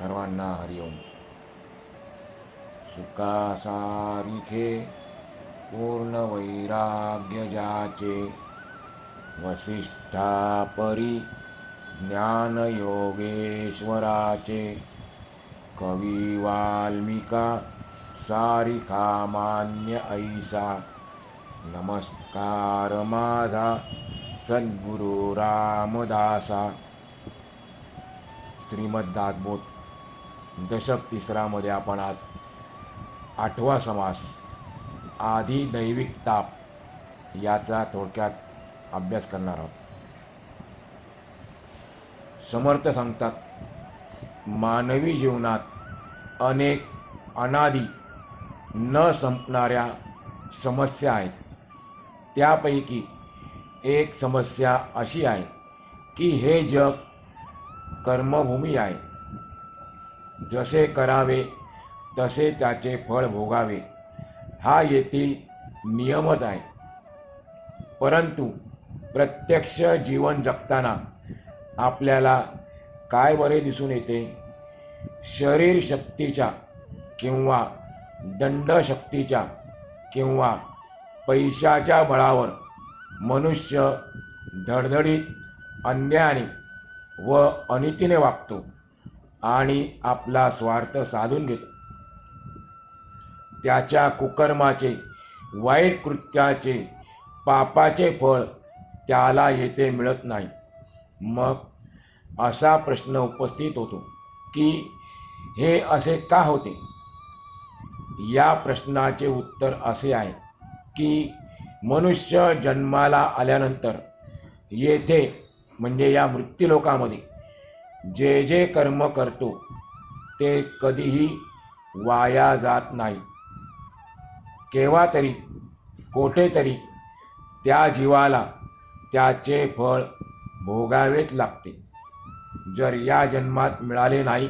सर्वांना हरिओम. सुका सारिखे पूर्ण वैराग्य जाचे वसिष्ठा परी ज्ञानयोगेश्वराचे कवी वाल्मिका सारिका मान्य ऐसा नमस्कार माझा सद्गुरु रामदासा श्रीमद दशक तिसरामध्ये आपण आज आठवा समास आधी दैविक ताप याचा थोडक्यात अभ्यास करणार आहोत. समर्थ सांगतात मानवी जीवनात अनेक अनादी न संपणाऱ्या समस्या आहेत. त्यापैकी एक समस्या अशी आहे की हे जग कर्मभूमी आहे. जसे करावे तसे त्याचे फळ भोगावे. हा येथील नियमच आहे. परंतु प्रत्यक्ष जीवन जगताना आपल्याला काय बरे दिसून येते? शरीर शक्तीच्या किंवा दंडशक्तीच्या किंवा पैशाच्या बळावर मनुष्य धडधडीत अन्यायाने व अनितीने वागतो. आणि आपला स्वार्थ साधून घेतो. त्याच्या कुकर्माचे वाईट कृत्याचे पापाचे फळ त्याला येथे मिळत नाही. मग असा प्रश्न उपस्थित होतो की हे असे का होते? या प्रश्नाचे उत्तर असे आहे की मनुष्य जन्माला आल्यानंतर येथे म्हणजे या मृत्यूलोकामध्ये जे जे कर्म करतो ते कधीही वाया जात नाही. केव्हा तरी कोठेतरी त्या जीवाला त्याचे फळ भोगावेच लागते. जर या जन्मात मिळाले नाही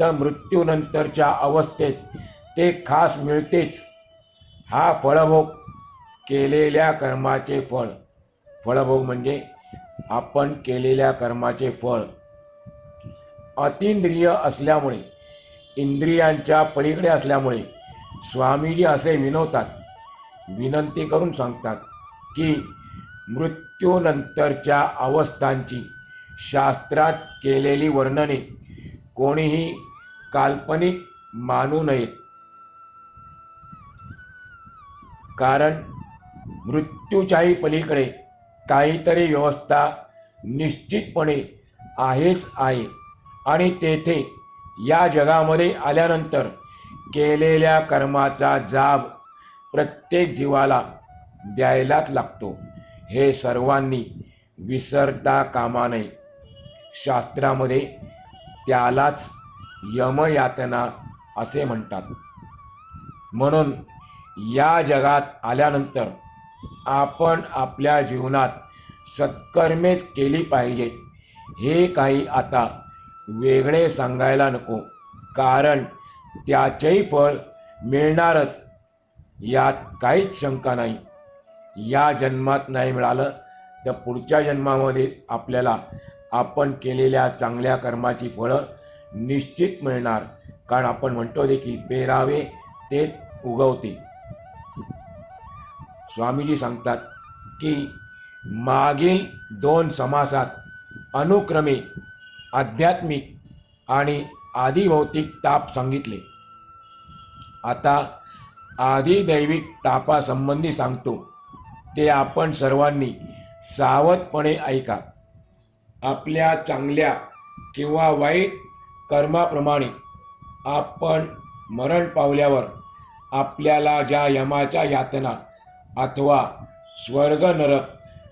तर मृत्यूनंतरच्या अवस्थेत ते खास मिळतेच. हा फळभोग केलेल्या कर्माचे फळ. फळभोग म्हणजे आपण केलेल्या कर्माचे फळ. अतिंद्रिय असल्यामुळे इंद्रियांच्या पलीकडे असल्यामुळे स्वामीजी असे विनवतात विनंती करून सांगतात की मृत्यूनंतरच्या अवस्थांची शास्त्रात केलेली वर्णने कोणीही काल्पनिक मानू नयेत. कारण मृत्यूच्याही पलीकडे काहीतरी व्यवस्था निश्चितपणे आहेच आहे. आणि तेथे या जगामध्ये आल्यानंतर केलेल्या कर्माचा जाब प्रत्येक जीवाला द्यायलाच लागतो. हे सर्वांनी विसरता कामा नये. शास्त्रामध्ये त्यालाच यमयातना असे म्हणतात. म्हणून या जगात आल्यानंतर आपण आपल्या जीवनात सत्कर्मेच केली पाहिजेत. हे काही आता वेगळे सांगायला नको. कारण त्याचेही फळ मिळणारच. यात काहीच शंका नाही. या जन्मात नाही मिळालं तर पुढच्या जन्मामध्ये आपल्याला आपण केलेल्या चांगल्या कर्माची फळं निश्चित मिळणार. कारण आपण म्हणतो देखील पेरावे तेच उगवते. स्वामीजी सांगतात की मागील दोन समासात अनुक्रमे आध्यात्मिक आणि आदिभौतिक ताप सांगितले. आता आदिदैविक तापासंबंधी सांगतो. ते आपण सर्वांनी सावधपणे ऐका. आपल्या चांगल्या किंवा वाईट कर्माप्रमाणे आपण मरण पावल्यावर आपल्याला ज्या यमाच्या यातना अथवा स्वर्ग नरक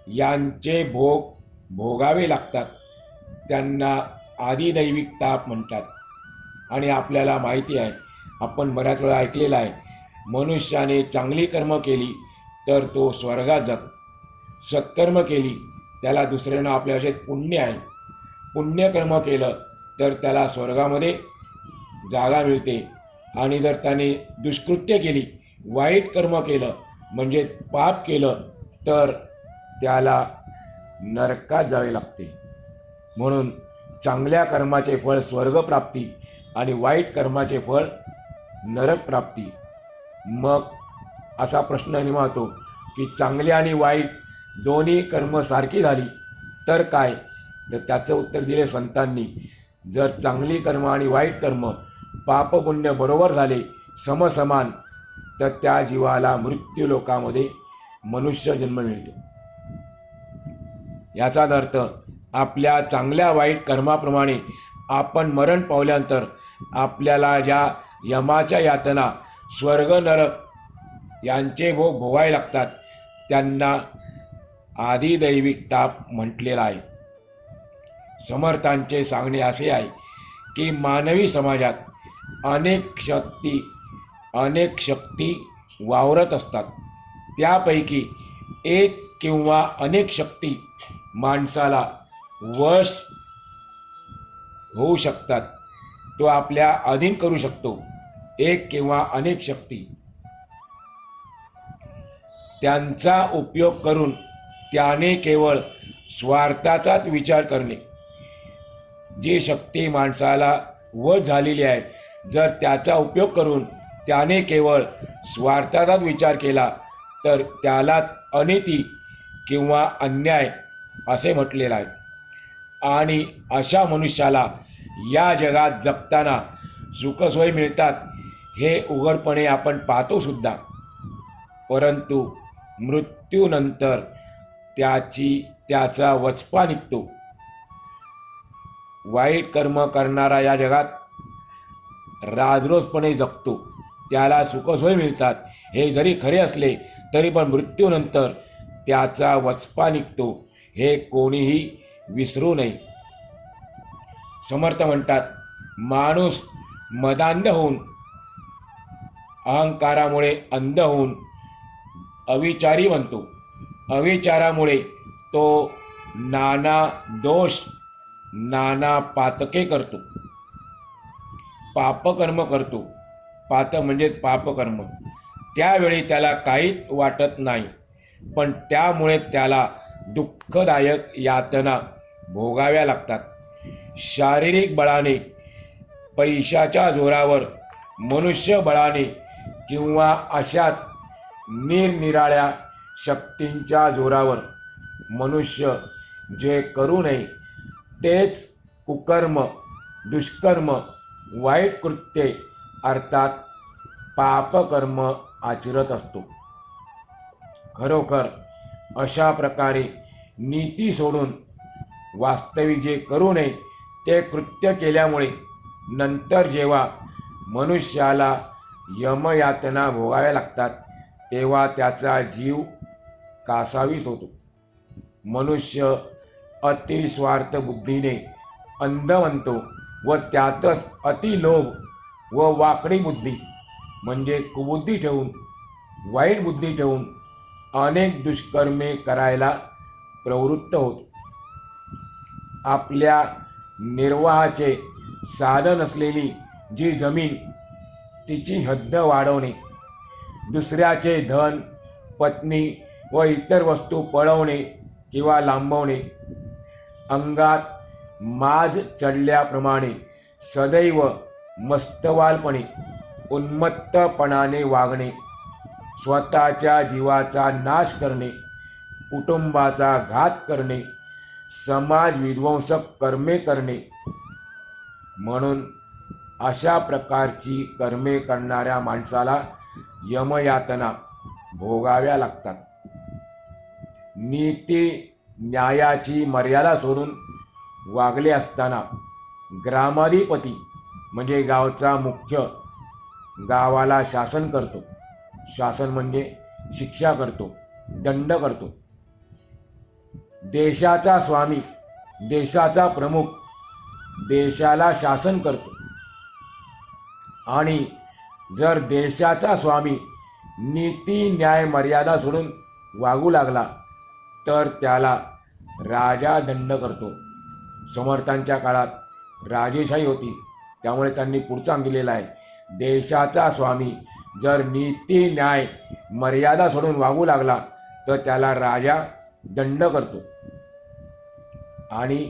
यांचे भोग भोगावे लागतात. त्यांना आदिदैविक ताप म्हणतात. आणि आपल्याला माहिती आहे आपण बऱ्याच वेळा ऐकलेलं आहे मनुष्याने चांगली कर्म केली तर तो स्वर्गात जातो. सत्कर्म केली त्याला दुसऱ्यांना आपल्या भाषेत पुण्य आहे. पुण्यकर्म केलं तर त्याला स्वर्गामध्ये जागा मिळते. आणि जर त्याने दुष्कृत्य केली वाईट कर्म केलं म्हणजे पाप केलं तर त्याला नरकात जावे लागते. म्हणून चांगल्या कर्माचे फळ स्वर्गप्राप्ती आणि वाईट कर्माचे फळ नरक प्राप्ती. मग असा प्रश्न निर्मातो की चांगले आणि वाईट दोन्ही कर्म सारखी झाली तर काय? तर त्याचं उत्तर दिले संतांनी जर चांगली कर्म आणि वाईट कर्म पापपुण्य बरोबर झाले समसमान तर त्या जीवाला मृत्यू लोकामध्ये मनुष्य जन्म मिळतो. याचाच अर्थ आपल्या चांगल्या वाईट कर्माप्रमाणे आपण मरण पावल्यानंतर आपल्याला ज्या यमाच्या यातना स्वर्ग नरक यांचे भोग भोगावे लागतात त्यांना आदिदैविक ताप म्हटलेला आहे. समर्थांचे सांगणे असे आहे की मानवी समाजात अनेक शक्ती अनेक शक्ती वावरत असतात. त्यापैकी एक किंवा अनेक शक्ती माणसाला वश होऊ शकतात. तो आपल्या अधीन करू शकतो. एक किंवा अनेक शक्ती. त्यांचा उपयोग करून त्याने केवळ स्वार्थाचाच विचार करणे. जी शक्ती माणसाला वश झालेली आहे जर त्याचा उपयोग करून त्याने केवळ स्वार्थाचाच विचार केला तर त्यालाच अनिती किंवा अन्याय असे म्हटलेलं आहे. आणि अशा मनुष्याला या जगात जगताना सुखसोयी मिळतात हे उघडपणे आपण पाहतोसुद्धा परंतु मृत्यूनंतर त्याची त्याचा वचपा निघतो. वाईट कर्म करणारा या जगात राजरोजपणे जगतो. त्याला सुखसोयी मिळतात. हे जरी खरे असले तरी पण मृत्यूनंतर त्याचा वचपा निघतो. हे कोणीही विसरू नये. समर्थ म्हणतात माणूस मदांध होऊन अहंकारामुळे अंध होऊन अविचारी बनतो. अविचारामुळे तो नाना दोष नाना पातके करतो. पापकर्म करतो. पात म्हणजे पापकर्म. त्यावेळी त्याला काहीच वाटत नाही पण त्यामुळे त्याला दुःखदायक यातना भोगाव्या लागतात. शारीरिक बळाने पैशाच्या जोरावर मनुष्यबळाने किंवा अशाच निरनिराळ्या शक्तींच्या जोरावर मनुष्य जे करू नये तेच कुकर्म दुष्कर्म वाईट कृत्ये अर्थात पापकर्म आचरत असतो. खरोखर अशा प्रकारे नीती सोडून वास्तविक जे करू नये ते कृत्य केल्यामुळे नंतर जेव्हा मनुष्याला यमयातना भोगाव्या लागतात तेव्हा त्याचा जीव कासावीस होतो. मनुष्य अतिस्वार्थ बुद्धीने अंध म्हणतो व त्यातच अतिलोभ व वाकडी बुद्धी म्हणजे कुबुद्धी ठेवून वाईट बुद्धी ठेवून अनेक दुष्कर्मे करायला प्रवृत्त होतो. आपल्या निर्वाहाचे साधन असलेली जी जमीन तिची हद्द वाढवणे दुसऱ्याचे धन पत्नी व इतर वस्तू पळवणे किंवा लांबवणे अंगात माज चढल्याप्रमाणे सदैव मस्तवालपणे उन्मत्तपणाने वागणे स्वतःच्या जीवाचा नाश करणे कुटुंबाचा घात करणे समाज विध्वंसक कर्मे करणे. म्हणून अशा प्रकारची कर्मे करणाऱ्या माणसाला यमयातना भोगाव्या लागतात. नीती न्यायाची मर्यादा सोडून वागले असताना ग्रामाधिपती म्हणजे गावचा मुख्य गावाला शासन करतो. शासन म्हणजे शिक्षा करतो दंड करतो. देशाचा स्वामी देशाचा प्रमुख देशाला शासन करतो. आणि जर देशाचा स्वामी नीती न्याय मर्यादा सोडून वागू लागला तर त्याला राजा दंड करतो. समर्थांच्या काळात राजेशाही होती त्यामुळे त्यांनी पुढचा दिलेला आहे. देशाचा स्वामी जर नीती न्याय मर्यादा सोडून वागू लागला तर त्याला राजा दंड करतो. आणि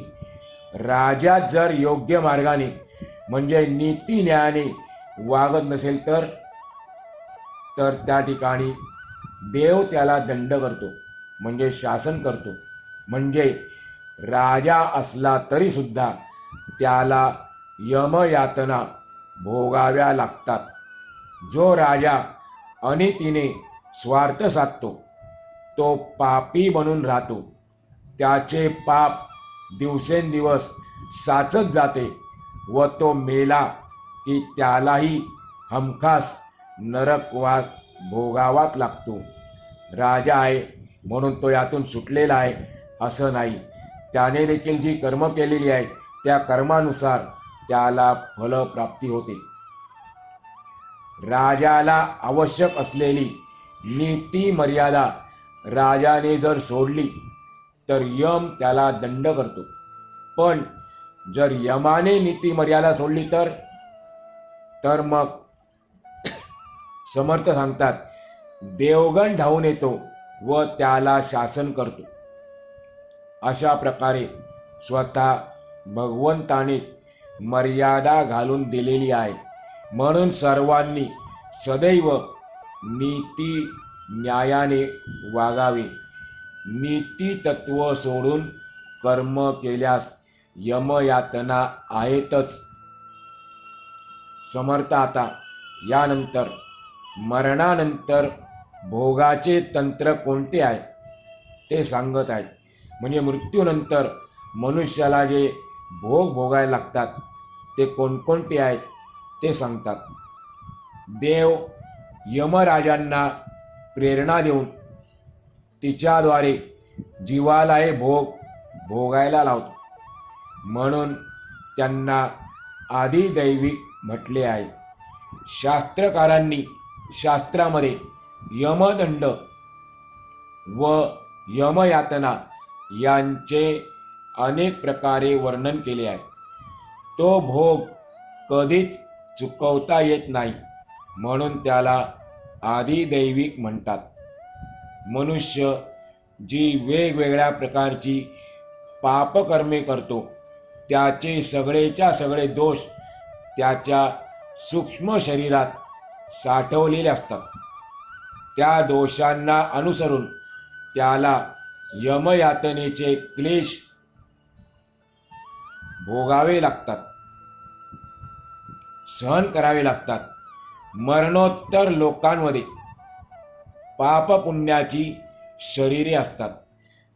राजा जर योग्य मार्गाने म्हणजे नीती न्यायाने वागत नसेल तर तर त्या ठिकाणी देव त्याला दंड करतो म्हणजे शासन करतो. म्हणजे राजा असला तरीसुद्धा त्याला यमयातना भोगाव्या लागतात. जो राजा अनितीने स्वार्थ साधतो तो पापी बनून राहतो. त्याचे पाप दिवसेंदिवस साचत जाते व तो मेला की त्यालाही हमखास नरकवास भोगावाच लागतो. राजा आहे म्हणून तो यातून सुटलेला आहे असं नाही. त्याने देखील जी कर्म केलेली आहे त्या कर्मानुसार त्याला फलप्राप्ती होते. राजाला आवश्यक असलेली नीती मर्यादा राजाने जर सोडली तर यम त्याला दंड करतो. पण जर यमाने नीती मर्यादा सोडली तर तर मग समर्थ सांगतात देवगण धावून येतो व त्याला शासन करतो. अशा प्रकारे स्वतः भगवंताने मर्यादा घालून दिलेली आहे. म्हणून सर्वांनी सदैव नीती न्यायाने वागावे. नीती तत्व सोडून कर्म केल्यास यमयातना आहेतच. समर्थ आता यानंतर मरणानंतर भोगाचे तंत्र कोणते आहे? ते सांगत आहेत. म्हणजे मृत्यूनंतर मनुष्याला जे भोग भोगायला लागतात ते कोणकोणते आहेत? ते सांगतात. देव यमराजांना प्रेरणा देऊन तिच्याद्वारे जीवाला हे भोग भोगायला लावतो. म्हणून त्यांना आदिदैविक म्हटले आहे. शास्त्रकारांनी शास्त्रामध्ये यमदंड व यमयातना यांचे अनेक प्रकारे वर्णन केले आहे. तो भोग कधीच चुकवता येत नाही म्हणून त्याला आदिदैविक म्हणतात. मनुष्य जी वेगवेगळ्या प्रकारची पापकर्मे करतो त्याचे सगळेच्या सगळे दोष त्याच्या सूक्ष्म शरीरात साठवलेले असतात. त्या दोषांना अनुसरून त्याला यमयातनेचे क्लेश भोगावे लागतात सहन करावे लागतात. मरणोत्तर लोकांमध्ये पापपुण्याची शरीरे असतात.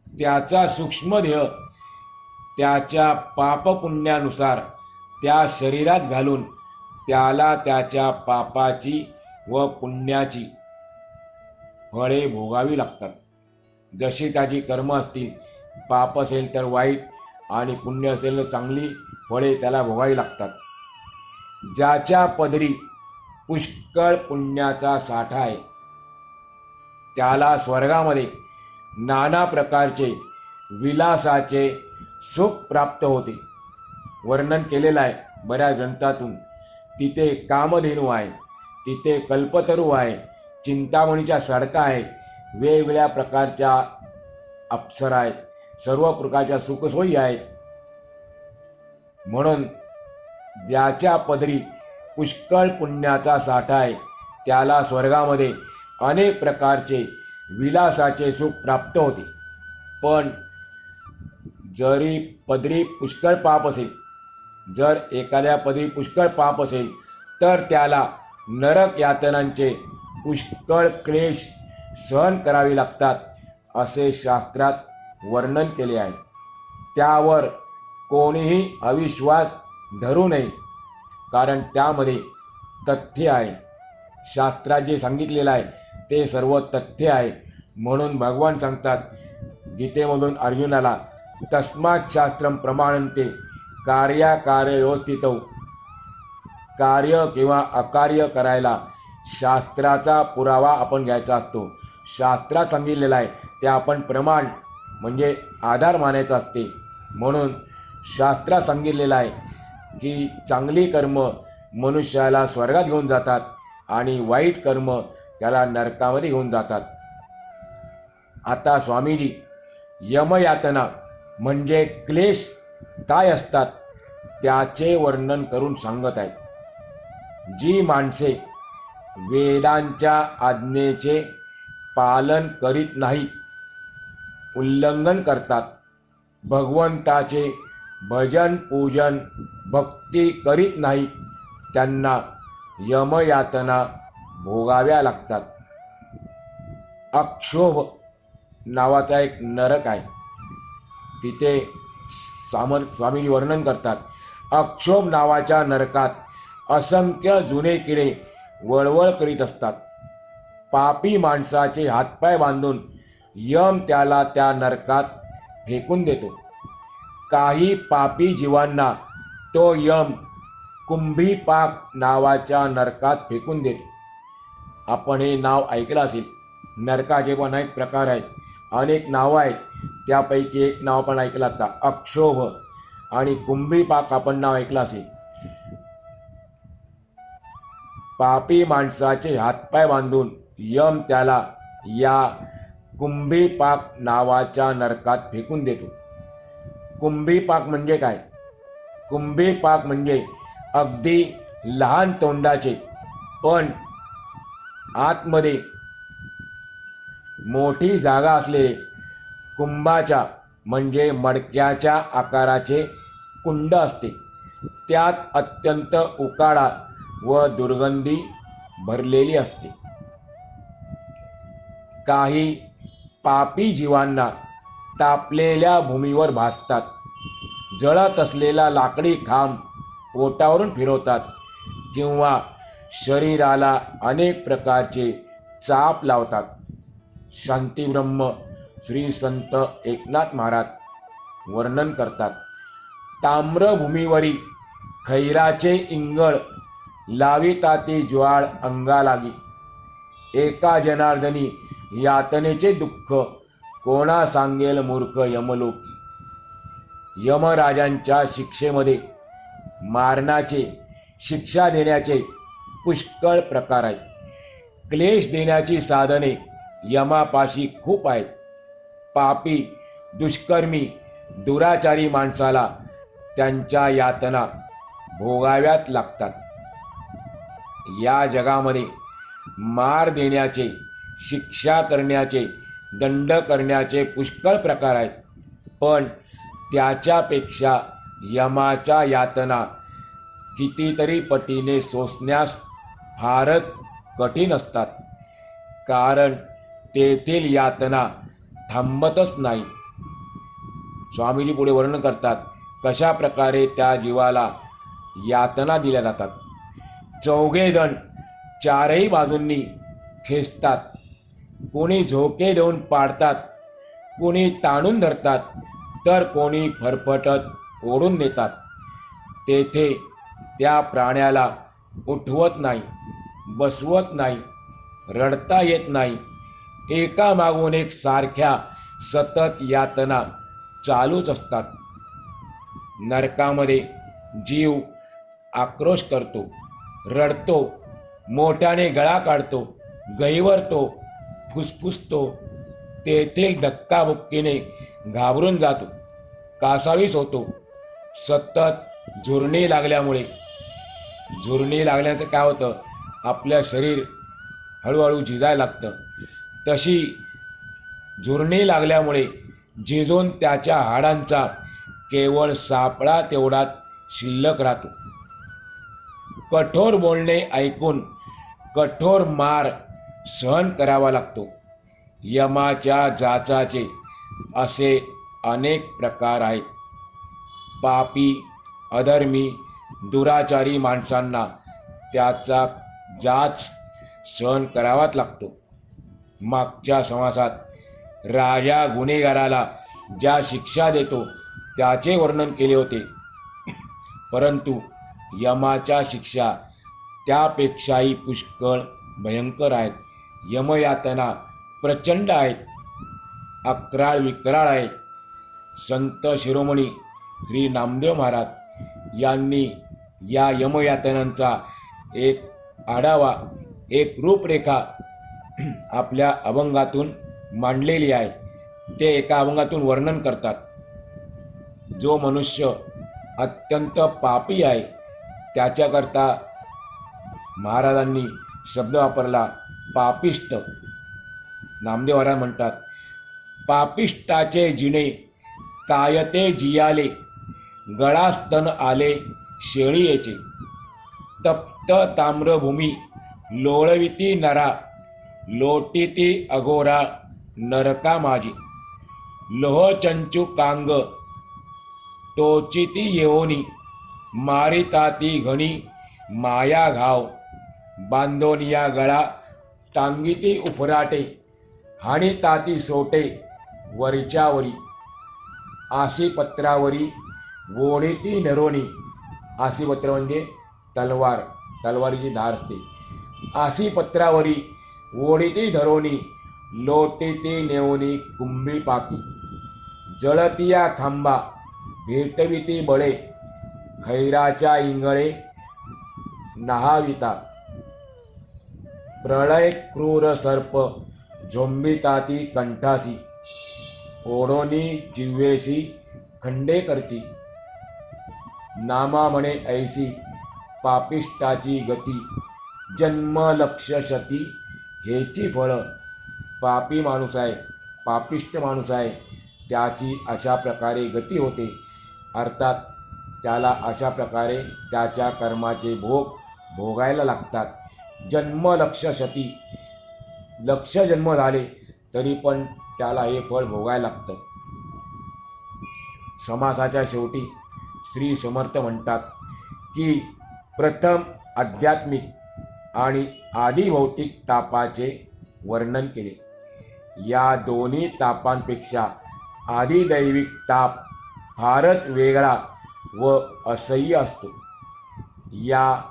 त्याचा सूक्ष्मदेह त्याच्या पापपुण्यानुसार त्या शरीरात घालून त्याला त्याच्या पापाची व पुण्याची फळे भोगावी लागतात. जशी त्याची कर्म असतील पाप असेल तर वाईट आणि पुण्य असेल तर चांगली फळे त्याला भोगावी लागतात. ज्याच्या पदरी पुष्कळ पुण्याचा साठा आहे त्याला स्वर्गामध्ये नाना प्रकारचे विलासाचे सुख प्राप्त होते. वर्णन केलेलं आहे बऱ्याच ग्रंथातून. तिथे कामधेनू आहे तिथे कल्पतरू आहे चिंतामणीच्या सडका आहे वेगवेगळ्या प्रकारच्या अप्सरा आहेत सर्व प्रकारच्या सुखसोयी आहेत. म्हणून ज्याच्या पदरी पुष्कळ पुण्याचा साठा आहे त्याला स्वर्गामध्ये अनेक प्रकारचे विलासाचे सुख प्राप्त होते. पण जरी पदरी पुष्कळ पाप असेल जर एखाद्या पदरी पुष्कळ पाप असेल तर त्याला नरक यातनांचे पुष्कळ क्लेश सहन करावे लागतात असे शास्त्रात वर्णन केले आहे. त्यावर कोणीही अविश्वास धरू नये कारण त्यामध्ये तथ्य आहे. शास्त्रात जे सांगितलेलं आहे ते सर्व तथ्य आहे. म्हणून भगवान सांगतात गीतेमधून अर्जुनाला तस्मात शास्त्र प्रमाणंते कार्याकार्य व्यवस्थित कार्य किंवा अकार्य करायला शास्त्राचा पुरावा आपण घ्यायचा असतो. शास्त्रात सांगितलेला आहे ते आपण प्रमाण म्हणजे आधार मानायचा असते. म्हणून शास्त्रात सांगितलेलं आहे की चांगली कर्म मनुष्याला स्वर्गात घेऊन जातात आणि वाईट कर्म त्याला नरकामध्ये घेऊन जातात. आता स्वामीजी यमयातना म्हणजे क्लेश काय असतात त्याचे वर्णन करून सांगत आहेत. जी माणसे वेदांच्या आज्ञेचे पालन करीत नाहीत उल्लंघन करतात भगवंताचे भजन पूजन भक्ती करीत नाही त्यांना यमयातना भोगाव्या लागतात. अक्षोभ नावाचा एक नरक आहे. तिथे सामर स्वामीजी वर्णन करतात अक्षोभ नावाच्या नरकात असंख्य जुने किडे वळवळ करीत असतात. पापी माणसाचे हातपाय बांधून यम त्याला त्या नरकात फेकून देतो. काही पापी जीवांना तो यम कुंभीपाक नावाच्या नरकात फेकून देतो. आपण हे नाव ऐकलं असेल. नरकाचे पण अनेक प्रकार आहेत अनेक नावं आहेत. त्यापैकी एक नाव आपण ऐकलं आता. अक्षोभ आणि कुंभीपाक आपण नाव ऐकलं असेल. पापी माणसाचे हातपाय बांधून यम त्याला या कुंभीपाक नावाच्या नरकात फेकून देतो. कुंभीपाक म्हणजे काय? कुंभीपाक म्हणजे अगदी लहान तोंडाचे पण आतमध्ये मोठी जागा असलेले कुंभाच्या म्हणजे मडक्याच्या आकाराचे कुंड असते. त्यात अत्यंत उकाडा व दुर्गंधी भरलेली असते. काही पापी जीवांना तापलेल्या भूमीवर भासतात. जळत असलेला लाकडी खांब पोटावरून फिरवतात. किंवा शरीराला अनेक प्रकारचे चाप लावतात. शांतीब्रह्म श्री संत एकनाथ महाराज वर्णन करतात. ताम्रभूमीवरी खैराचे इंगळ लाविता ते ज्वाळ अंगा लागी एका जनार्दनी यातनेचे दुःख कोणा सांगेल मूर्ख यमलोकी. यमराजांच्या शिक्षेमध्ये मारणाचे शिक्षा देण्याचे पुष्कळ प्रकार आहेत. क्लेश देण्याची साधने यमापाशी खूप आहेत. पापी दुष्कर्मी दुराचारी माणसाला त्यांच्या यातना भोगाव्यात लागतात. या जगामध्ये मार देण्याचे शिक्षा करण्याचे दंड करण्याचे पुष्कळ प्रकार आहेत. पण त्याच्यापेक्षा यमाच्या यातना कितीतरी पटीने सोसण्यास फारच कठीण असतात. कारण तेथील यातना थांबतच नाही. स्वामीजी पुढे वर्णन करतात कशा प्रकारे त्या जीवाला यातना दिल्या जातात. चौघेजण चारही बाजूंनी खेचतात. कोणी झोके देऊन पाडतात कोणी ताणून धरतात तर कोणी फरफटत ओढून नेतात. तेथे त्या प्राण्याला उठवत नाही बसवत नाही रडता येत नाही. एका मागून एक सारख्या सतत यातना चालूच असतात. नरकामध्ये जीव आक्रोश करतो रडतो मोठ्याने गळा काढतो गैवरतो फुसफुसतो तेथील धक्काबुक्कीने घाबरून जातो कासावीस होतो. सतत झुरणी लागल्यामुळे झुरणी लागल्याचं काय होतं? आपलं शरीर हळूहळू झिजायला लागतं. तशी झुरणी लागल्यामुळे झिजून त्याच्या हाडांचा केवळ सापळा तेवढाच शिल्लक राहतो. कठोर बोलणे ऐकून कठोर मार सहन करावा लागतो. यमाच्या जाचाचे असे अनेक प्रकार आहेत. पापी अधर्मी दुराचारी माणसांना त्याचा जाच सहन करावाच लागतो. मागच्या समासात राजा गुन्हेगाराला ज्या शिक्षा देतो त्याचे वर्णन केले होते. परंतु यमाच्या शिक्षा त्यापेक्षाही पुष्कळ भयंकर आहेत. यमयातना प्रचंड आहेत. अकराळ विक्राळ आहेत. संत शिरोमणी श्री नामदेव महाराज यांनी या यमयातनांचा एक आढावा एक रूपरेखा आपल्या अभंगातून मांडलेली आहे. ते एका अभंगातून वर्णन करतात. जो मनुष्य अत्यंत पापी आहे त्याच्याकरता महाराजांनी शब्द वापरला पापिष्ट. नामदेव म्हणतात पापिष्टाचे जिणे कायते जियाले. गळास्तन आले शेळीयेचे. तप्त ताम्रभूमी लोळविती नरा लोटीती अघोरा नरका माझी लोहचंचू कांग टोचिती येवोनी मारिताती घणी माया घाव बांधोनिया गळा टांगिती उफराटे हाणी ताती सोटे वरच्यावरी आसी पत्रावरी ती नरोणी. आसी पत्र म्हणजे तलवार. तलवारीची धार असते. आसी पत्रावरी वोढीती धरोनी लोटीती नेवणी कुंभी पाकी जळतिया खांबा भेटविती बळे खैराच्या इंगळे नहाविता. प्रळय क्रूर सर्प झोंबिताती कंठासी. ओढोनी जिव्हेसी खंडे करती. नामा म्हणे ऐसी पापिष्टाची गती जन्म लक्ष शती हेची फळं. पापी माणूस आहे पापिष्ट माणूस आहे त्याची अशा प्रकारे गती होते. अर्थात त्याला अशा प्रकारे त्याच्या कर्माचे भोग भोगायला लागतात. जन्म लक्ष शती लक्ष जन्म झाले तरी पण त्याला हे फळ भोगायला लागतं. समासाच्या शेवटी श्री समर्थ म्हणतात की प्रथम आध्यात्मिक आणि आदिभौतिक तापाचे वर्णन केले. या दोन्ही तापांपेक्षा आदिदैविक ताप फारच वेगळा व असह्य असतो. या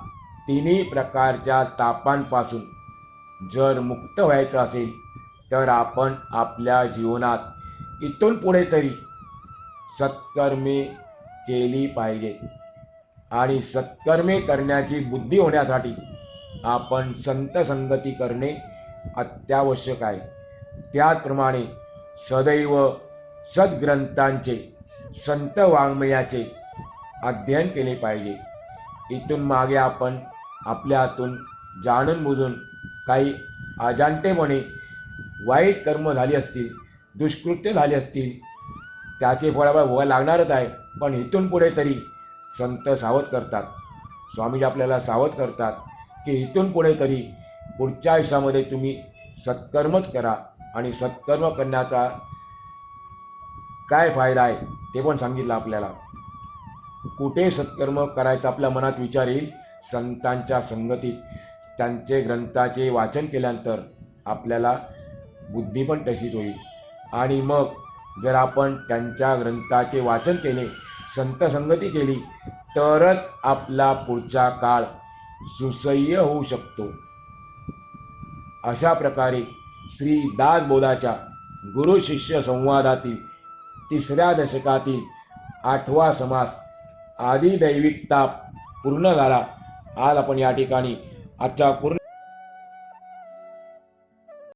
तिन्ही प्रकारच्या तापांपासून जर मुक्त व्हायचं असेल तर आपण आपल्या जीवनात इथून पुढे तरी सत्कर्मे केली पाहिजे. आणि सत्कर्मे करण्याची बुद्धी होण्यासाठी आपण संत संगती करणे अत्यावश्यक आहे. त्याचप्रमाणे सदैव सद्ग्रंथांचे संत वाङ्मयाचे अध्ययन केले पाहिजे. इथून मागे आपण आपल्या हातून जाणून बुजून काही अजाणतेपणे वाईट कर्म झाली असतील दुष्कृत्य झाली असतील त्याचे फळाफळ आपल्याला लागणारच आहे. पण इथून पुढे तरी संत सावध करतात. स्वामीजी आपल्याला सावध करतात की इथून पुढे तरी पुढच्या आयुष्यामध्ये तुम्ही सत्कर्मच करा आणि सत्कर्म करण्याचा काय फायदा आहे ते पण सांगितलं आपल्याला. कुठे सत्कर्म करायचा आपल्या मनात विचार येईल? संतांच्या संगतीत. त्यांचे ग्रंथाचे वाचन केल्यानंतर आपल्याला बुद्धी पण तशीच होईल. आणि मग जर आपण त्यांच्या ग्रंथाचे वाचन केले संत संगती केली तरच आपला पुढचा काळ सुसह्य होऊ शकतो. अशा प्रकारे श्री दासबोधाच्या गुरु शिष्य संवादातील तिसऱ्या दशकातील आठवा समास आदी दैविकताप पूर्ण झाला. आज आपण या ठिकाणी आजच्या पूर्ण